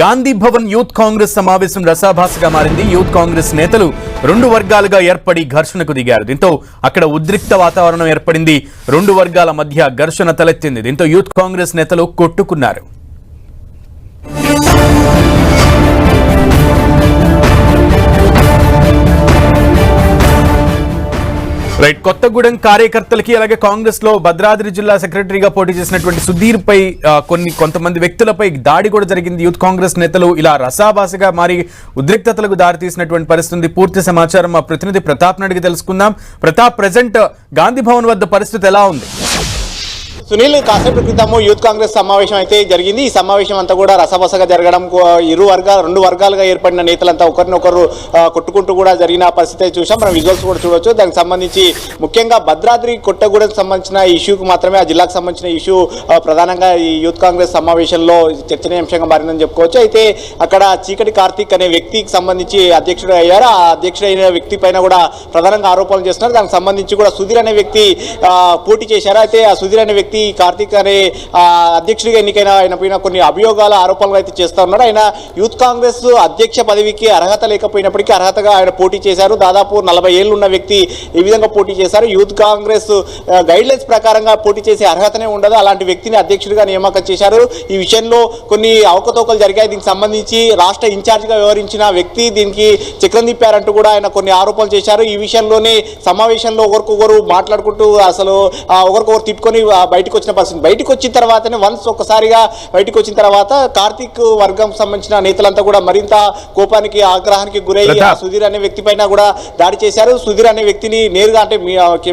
Gandhi Bhavan youth Congress సమావేశం రసాభాసగా మారింది. Youth Congress నేతలు రెండు వర్గాలుగా ఏర్పడి ఘర్షణకు దిగారు. దీంతో అక్కడ ఉద్రిక్త వాతావరణం ఏర్పడింది. రెండు వర్గాల మధ్య ఘర్షణ తలెత్తింది. దీంతో యూత్ కాంగ్రెస్ నేతలు కొట్టుకున్నారు. రైట్ కొత్తగూడెం కార్యకర్తలకి అలాగే కాంగ్రెస్లో భద్రాద్రి జిల్లా సెక్రటరీగా పోటీ చేసినటువంటి సుధీర్ పై కొన్ని కొంతమంది వ్యక్తులపై దాడి కూడా జరిగింది. యూత్ కాంగ్రెస్ నేతలు ఇలా రసాభాసగా మారి ఉద్రిక్తతలకు దారితీసినటువంటి పరిస్థితి పూర్తి సమాచారం మా ప్రతినిధి ప్రతాప్ నడికి తెలుసుకుందాం. ప్రతాప్ ప్రజెంట్ గాంధీ భవన్ వద్ద పరిస్థితి ఎలా ఉంది? సునీల్ కాసేపు క్రితము యూత్ కాంగ్రెస్ సమావేశం అయితే జరిగింది. ఈ సమావేశం అంతా కూడా రసబసగా జరగడం ఇరు వర్గాలు రెండు వర్గాలుగా ఏర్పడిన నేతలంతా ఒకరినొకరు కొట్టుకుంటూ కూడా జరిగిన పరిస్థితి చూసాం. మనం విజువల్స్ కూడా చూడవచ్చు దానికి సంబంధించి ముఖ్యంగా భద్రాద్రి కొట్టగూడెం సంబంధించిన ఇష్యూకి మాత్రమే ఆ జిల్లాకు సంబంధించిన ఇష్యూ ప్రధానంగా ఈ యూత్ కాంగ్రెస్ సమావేశంలో చర్చనీయాంశంగా మారిందని చెప్పుకోవచ్చు. అయితే అక్కడ చీకటి కార్తీక్ అనే వ్యక్తికి సంబంధించి అధ్యక్షుడు అయ్యారు. ఆ అధ్యక్షుడు అయిన వ్యక్తి పైన కూడా ప్రధానంగా ఆరోపణలు చేస్తున్నారు. దానికి సంబంధించి కూడా సుధీర్ అనే వ్యక్తి పోటీ చేశారు. అయితే ఆ సుధీర్ అనే వ్యక్తి కార్తీక్ అనే అధ్యక్షుడిగా ఎన్నికైన ఆయన పైన కొన్ని అభియోగాల ఆరోపణలు అయితే చేస్తూ ఉన్నారు. ఆయన యూత్ కాంగ్రెస్ అధ్యక్ష పదవికి అర్హత లేకపోయినప్పటికీ అర్హతగా ఆయన పోటీ చేశారు. దాదాపు నలభై ఏళ్ళు ఉన్న వ్యక్తి ఈ విధంగా పోటీ చేశారు. యూత్ కాంగ్రెస్ గైడ్ లైన్స్ ప్రకారంగా పోటీ చేసే అర్హతనే ఉండదు. అలాంటి వ్యక్తిని అధ్యక్షుడిగా నియామకం చేశారు. ఈ విషయంలో కొన్ని అవకతవకలు జరిగాయి. దీనికి సంబంధించి రాష్ట్ర ఇన్ఛార్జిగా వ్యవహరించిన వ్యక్తి దీనికి చక్రం తిప్పారంటూ కూడా ఆయన కొన్ని ఆరోపణలు చేశారు. ఈ విషయంలోనే సమావేశంలో ఒకరికొకరు మాట్లాడుకుంటూ అసలు ఒకరికొకరు తిట్టుకొని బయట బయటకు వచ్చిన పరిస్థితి. బయటకు వచ్చిన తర్వాతనే వన్స్ ఒక్కసారిగా బయటకు వచ్చిన తర్వాత కార్తీక్ వర్గం సంబంధించిన నేతలంతా కూడా మరింత కోపానికి ఆగ్రహానికి గురై ఆ ప్రతాప్. సుధీర్ అనే వ్యక్తి పైన కూడా దాడి చేశారు. సుధీర్ అనే వ్యక్తిని నేరుగా అంటే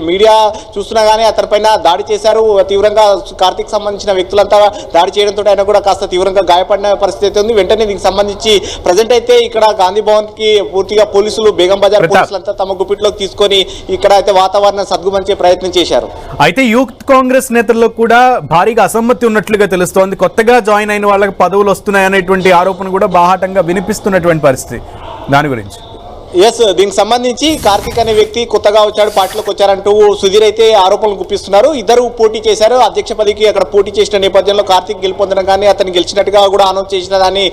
మీడియా చూస్తున్నా కానీ అతని పైన దాడి చేశారు. తీవ్రంగా కార్తీక్ సంబంధించిన వ్యక్తులంతా దాడి చేయడంతో ఆయన కూడా కాస్త తీవ్రంగా గాయపడిన పరిస్థితి అయితే ఉంది. వెంటనే దీనికి సంబంధించి ప్రజెంట్ అయితే ఇక్కడ గాంధీ భవన్కి పూర్తిగా పోలీసులు బేగం బజార్. పోలీసులంతా తమ గుప్పిట్లోకి తీసుకొని ఇక్కడ అయితే వాతావరణం సద్గుమర్చే ప్రయత్నం చేశారు. అయితే యూత్ కాంగ్రెస్ నేతల్లో కూడా భారీగా అసమ్మతి ఉన్నట్లుగా తెలుస్తోంది. కొత్తగా జాయిన్ అయిన వాళ్ళకి పదవులు వస్తున్నాయనేటువంటి ఆరోపణ కూడా బాహాటంగా వినిపిస్తున్నటువంటి పరిస్థితి. దాని గురించి. ఎస్ దీనికి సంబంధించి కార్తిక్ అనే వ్యక్తి కొత్తగా వచ్చాడు పార్టీలోకి వచ్చారంటూ సుధీర్ అయితే ఆరోపణలు గుప్పిస్తున్నారు. ఇద్దరు పోటీ చేశారు. అధ్యక్ష పదవికి అక్కడ పోటీ చేసిన నేపథ్యంలో కార్తిక్ గెలుపొందడం కానీ అతను గెలిచినట్టుగా కూడా అనౌన్స్ చేసిన దాన్ని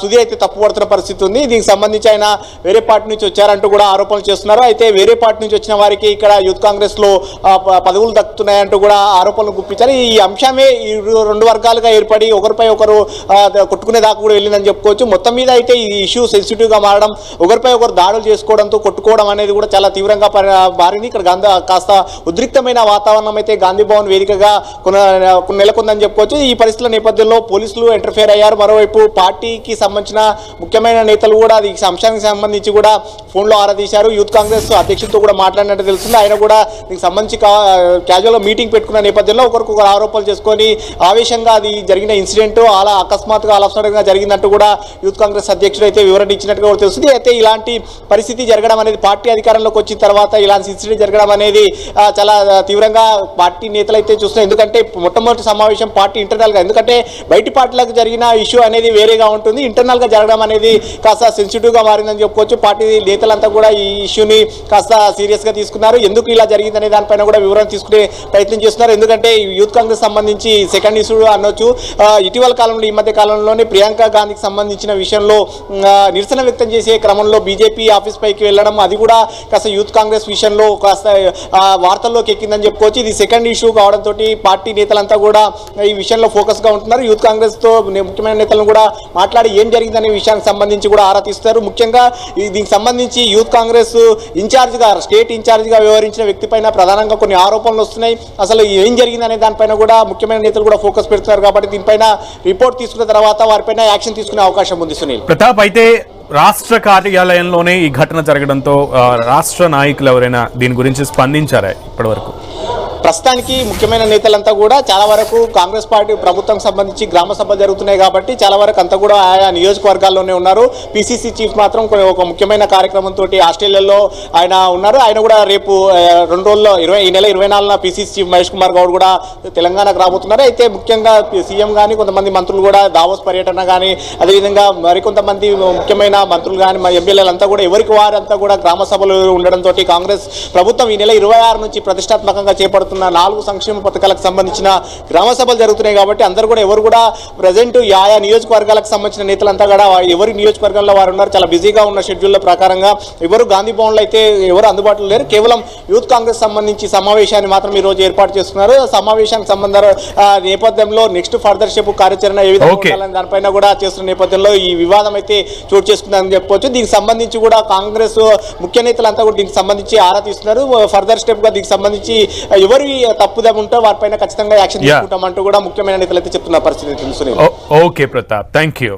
సుధీర్ అయితే తప్పుపడుతున్న పరిస్థితి ఉంది. దీనికి సంబంధించి ఆయన వేరే పార్టీ నుంచి వచ్చారంటూ కూడా ఆరోపణలు చేస్తున్నారు. అయితే వేరే పార్టీ నుంచి వచ్చిన వారికి ఇక్కడ యూత్ కాంగ్రెస్లో ప- పదవులు దక్కుతున్నాయంటూ కూడా ఆరోపణలు గుప్పించారు. ఈ అంశమే రెండు వర్గాలుగా ఏర్పడి ఒకరిపై ఒకరు కొట్టుకునే దాకా కూడా వెళ్ళిందని చెప్పుకోవచ్చు. మొత్తం మీద అయితే ఈ ఇష్యూ సెన్సిటివ్గా మారడం ఒకరిపై ఒకరు దాడులు చేసుకోవడంతో కొట్టుకోవడం అనేది కూడా చాలా తీవ్రంగా మారింది. ఇక్కడ గాంధీ కాస్త ఉద్రిక్తమైన వాతావరణం అయితే గాంధీ భవన్ వేదికగా కొన్ని నెలకొందని చెప్పుకోవచ్చు. ఈ పరిస్థితుల నేపథ్యంలో పోలీసులు ఇంటర్ఫేర్ అయ్యారు. మరోవైపు పార్టీకి సంబంధించిన ముఖ్యమైన నేతలు కూడా ఈ అంశానికి సంబంధించి కూడా ఫోన్లో ఆరాధీశారు యూత్ కాంగ్రెస్ అధ్యక్షులతో కూడా మాట్లాడినట్టు తెలుస్తుంది. ఆయన కూడా దీనికి సంబంధించి క్యాజువల్గా మీటింగ్ పెట్టుకున్న నేపథ్యంలో ఒకరికొకరు ఆరోపణలు చేసుకొని ఆవేశంగా అది జరిగిన ఇన్సిడెంట్ అలా అకస్మాత్తుగా అలసటంగా జరిగిందంటూ కూడా యూత్ కాంగ్రెస్ అధ్యక్షుడు అయితే వివరణ ఇచ్చినట్టుగా తెలుస్తుంది. అయితే ఇలాంటి పరిస్థితి జరగడం అనేది పార్టీ అధికారంలోకి వచ్చిన తర్వాత ఇలాంటి ఇన్సిడెంట్ జరగడం అనేది చాలా తీవ్రంగా పార్టీ నేతలు అయితే చూస్తున్నారు ఎందుకంటే మొట్టమొదటి సమావేశం పార్టీ ఇంటర్నల్గా ఎందుకంటే బయటి పార్టీలకు జరిగిన ఇష్యూ అనేది వేరేగా ఉంటుంది. ఇంటర్నల్గా జరగడం అనేది కాస్త సెన్సిటివ్గా మారిందని చెప్పుకోవచ్చు. పార్టీ నేతలంతా కూడా ఈ ఇష్యూని కాస్త సీరియస్గా తీసుకున్నారు. ఎందుకు ఇలా జరిగిందనే దానిపైన కూడా వివరణ తీసుకునే ప్రయత్నం చేస్తున్నారు. ఎందుకంటే ఈ యూత్ కాంగ్రెస్ సంబంధించి సెకండ్ ఇష్యూ అనొచ్చు. ఇటీవల కాలంలో ఈ మధ్య కాలంలోనే ప్రియాంక గాంధీకి సంబంధించిన విషయంలో నిరసన వ్యక్తం చేసే క్రమంలో బీజేపీ ఆఫీస్ పైకి వెళ్ళడం అది కూడా కాస్త యూత్ కాంగ్రెస్ విషయంలో కాస్త వార్తల్లోకి ఎక్కిందని చెప్పుకోవచ్చు. ఇది సెకండ్ ఇష్యూ కావడంతో పార్టీ నేతలంతా కూడా ఈ విషయంలో ఫోకస్గా ఉంటున్నారు. యూత్ కాంగ్రెస్తో ముఖ్యమైన నేతలను కూడా మాట్లాడి ఏం జరిగిందనే విషయానికి సంబంధించి కూడా ఆరా తీస్తారు. ముఖ్యంగా దీనికి సంబంధించి యూత్ కాంగ్రెస్ ఇన్ఛార్జ్గా స్టేట్ ఇన్ఛార్జ్గా వ్యవహరించిన వ్యక్తి పైన ప్రధానంగా కొన్ని ఆరోపణలు వస్తున్నాయి. అసలు ఏం జరిగిందనే దానిపైన కూడా ముఖ్యమైన నేతలు కూడా ఫోకస్ పెడుతున్నారు. కాబట్టి దీనిపైన రిపోర్ట్ తీసుకున్న తర్వాత వారిపైన యాక్షన్ తీసుకునే అవకాశం ఉంది సునీల్. ప్రతాప్ అయితే రాష్ట్ర కార్యాలయంలోనే ఈ ఘటన జరగడంతో రాష్ట్ర నాయకులు ఎవరైనా దీని గురించి స్పందించారా ఇప్పటివరకు? ప్రస్తుతానికి ముఖ్యమైన నేతలంతా కూడా చాలా వరకు కాంగ్రెస్ పార్టీ ప్రభుత్వం సంబంధించి గ్రామ సభలు జరుగుతున్నాయి కాబట్టి చాలా వరకు అంతా కూడా ఆయా నియోజకవర్గాల్లోనే ఉన్నారు. పిసిసి చీఫ్ మాత్రం ఒక ముఖ్యమైన కార్యక్రమంతో ఆస్ట్రేలియాలో ఆయన ఉన్నారు. ఆయన కూడా రేపు రెండు రోజుల్లో ఇరవై ఈ నెల ఇరవై నాలుగున పిసిసి చీఫ్ మహేష్ కుమార్ గౌడ్ కూడా తెలంగాణకు రాబోతున్నారు. అయితే ముఖ్యంగా సీఎం కానీ కొంతమంది మంత్రులు కూడా దావోస్ పర్యటన కానీ అదేవిధంగా మరికొంతమంది ముఖ్యమైన మంత్రులు కానీ మా ఎమ్మెల్యేలు అంతా కూడా ఎవరికి వారంతా కూడా గ్రామ సభలు ఉండడంతో కాంగ్రెస్ ప్రభుత్వం ఈ నెల ఇరవై ఆరు నుంచి ప్రతిష్టాత్మకంగా చేపడుతున్న జరుగుతున్న నాలుగు సంక్షేమ పథకాలకు సంబంధించిన గ్రామ సభలు జరుగుతున్నాయి కాబట్టి అందరూ కూడా ఎవరు కూడా ప్రజెంట్ ఆయా నియోజకవర్గాలకు సంబంధించిన నేతలంతా కూడా ఎవరి నియోజకవర్గంలో వారు ఉన్నారు చాలా బిజీగా ఉన్న షెడ్యూల్ ప్రకారంగా ఎవరు గాంధీ భవన్లో అయితే ఎవరు అందుబాటులో లేరు. కేవలం యూత్ కాంగ్రెస్ సంబంధించి సమావేశాన్ని మాత్రం ఈ రోజు ఏర్పాటు చేస్తున్నారు సమావేశానికి సంబంధ నేపథ్యంలో నెక్స్ట్ ఫర్దర్ స్టెప్ కార్యాచరణ ఏ విధంగా దానిపైన కూడా చేస్తున్న నేపథ్యంలో ఈ వివాదం అయితే చోటు చేసుకుందని చెప్పొచ్చు. దీనికి సంబంధించి కూడా కాంగ్రెస్ ముఖ్య నేతలంతా కూడా దీనికి సంబంధించి ఆరా తీస్తున్నారు. ఫర్దర్ స్టెప్గా దీనికి సంబంధించి ఎవరి తప్పుదం ఉంటే వారిపైన ఖచ్చితంగా యాక్షన్. తీసుకుంటామంటూ కూడా ముఖ్యమైన నేతలు అయితే చెప్తున్న పరిస్థితి తెలుసు ఓకే ప్రతాప్. Thank you